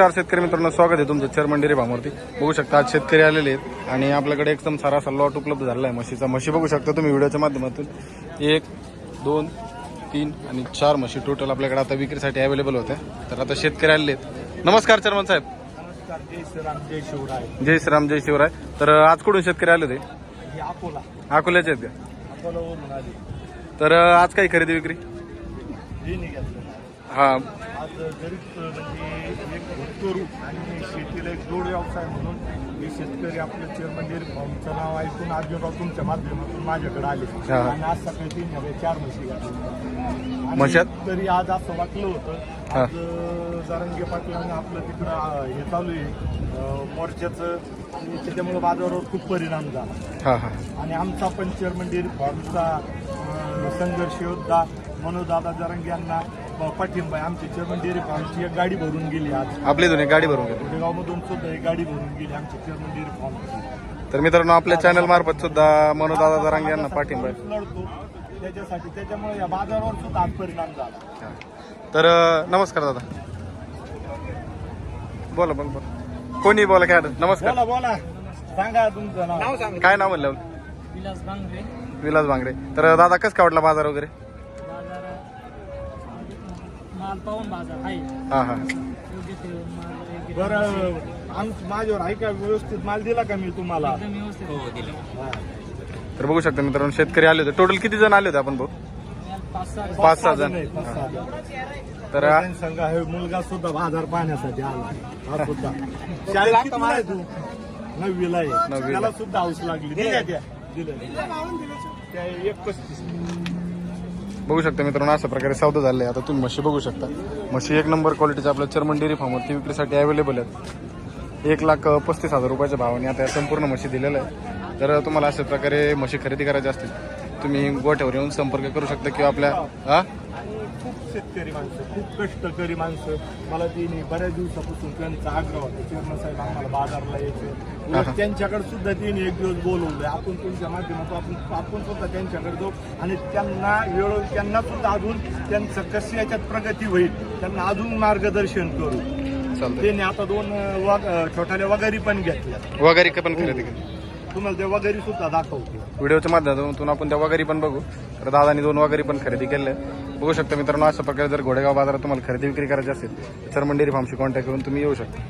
नमस्कार शेतकरी मित्रांनो स्वागत आहे तुमचं चेअरमन फार्मवरती. बघू शकता आज शेतकरी आलेले आहेत आणि आपल्याकडे एकदम सारा असा लॉट उपलब्ध झालेला आहे. म्हशीचा म्हशी बघू शकता तुम्ही व्हिडिओच्या माध्यमातून. एक दोन तीन आणि चार म्हशी टोटल आपल्याकडे आता विक्रीसाठी अवेलेबल होत्या. तर आता शेतकरी आलेले आहेत. नमस्कार चेअरमन साहेब. नमस्कार जय श्रीराम जय शिवराय. जय श्रीराम जय शिवराय. तर आज कुठून शेतकरी आले होते ही अकोला. अकोल्याचे आहेत का? तर आज काही खरेदी विक्री? हे. आज गरीब म्हणजे एक करू आणि शेतीला एक जोड व्यवसाय म्हणून हे शेतकरी आपलं चेअरमन डेअरी फॉर्मचं नाव ऐकून अर्जुनराव तुमच्या माध्यमातून माझ्याकडे आले. हा. आणि आज सकाळी तीन नव्हे चार म्हशी घातल्या. तरी आज असं वाटलं होतं. हा. आज अं, जारंगे पाटलांनी आपलं तिकडं अं, हे चालू आहे. अं, मोर्चाचं. आणि त्याच्यामुळे बाजारावर खूप परिणाम झाला. हा हा. आणि आमचा पण चेअरमन डेअरी फॉर्मचा संघर्ष योद्धा मनोजदादा जरंग यांना पाठिंबा आहे. आमची चेअरमन डेअरी फॉर्मची एक गाडी भरून गेली आज. आपली दोन्ही गाडी भरून गेली. गोरेगावमधून सुद्धा एक गाडी भरून गेली आमची चेअरमन डेअरी फॉर्मची तर मित्रांनो आपल्या चॅनल मार्फत सुद्धा मनोदादा दरांग यांना पाठिंबा आहे. लढतो. त्याच्यासाठी त्याच्यामुळे या बाजारावर सुद्धा आज परिणाम झाला. तर अ, नमस्कार दादा. बोला बोला बोला. कोणी बोला काय अडचण? नमस्कार. बोला बोला. सांगा तुमचं नाव. सांगा. काय नाव म्हणलं? विलास बांगरे विलास बांगडे. तर दादा कसं काय वाटला बाजार वगैरे? पाहून बाजार आहे. हा हा. योग्य ते माल वगैरे बरं आम माझ्यावर आहे का व्यवस्थित? माल दिला का मी तुम्हाला? एकदम व्यवस्थित. हो दिलं. तर बघू शकता मित्रांनो शेतकरी आले होते. टोटल किती जण आले होते आपण भाऊ पाच सहा पाच सहा जण. पाच सहा जण. तर संघ हे मुलगा सुद्धा बाजार पाहण्यासाठी आला. हा सुद्धा. शाळेत आहे तू? नववीला आहे. नववीला. त्याला सुद्धा हौस लागली. दिल्या त्या. दिलं त्या एक पस्तीस. बघू शकता मित्रांनो अशा प्रकारे सौदा झाले. आता तुम्ही म्हशी बघू शकता. म्हशी एक नंबर क्वालिटीच्या आपल्या चर्मन डेअरी फार्मवरती विक्रीसाठी अवेलेबल आहेत. एक लाख पस्तीस हजार रुपयाच्या भावाने आता या संपूर्ण म्हशी दिलेल्या आहे तर तुम्हाला अशा प्रकारे म्हशी खरेदी करायच्या असतील तुम्ही गोठ्यावर येऊन संपर्क करू शकता किंवा आपल्या हा? शेतकरी माणसं खूप कष्टकरी माणसं. मला तिने बऱ्याच दिवसापासून त्यांचा आग्रह होता. चेअरमन साहेब आम्हाला बाजारला यायचं. उलट त्यांच्याकडे सुद्धा तिने एक दिवस बोलवलं आपण तुमच्या माध्यमातून आपण आपण सुद्धा त्यांच्याकडे जाऊ आणि त्यांना वेळ त्यांना सुद्धा अजून त्यांचं कशी याच्यात प्रगती होईल त्यांना अजून मार्गदर्शन करू. त्यांनी आता दोन छोट्याल्या वगैरे पण घेतल्या. वगैरे पण खरेदी केली. तुम्हाला त्या वगैरे सुद्धा दाखवतो. व्हिडिओच्या माध्यमातून आपण त्या वगैरी पण बघू. तर दादानी दोन वगैरे पण खरेदी केले. बघू शकता मित्रांनो अशा प्रकारे जर घोडेगाव बाजारात तुम्हाला खरेदी विक्री करायची असेल तर मंडेरी फार्मशी कॉन्टॅक्ट करून तुम्ही येऊ शकता.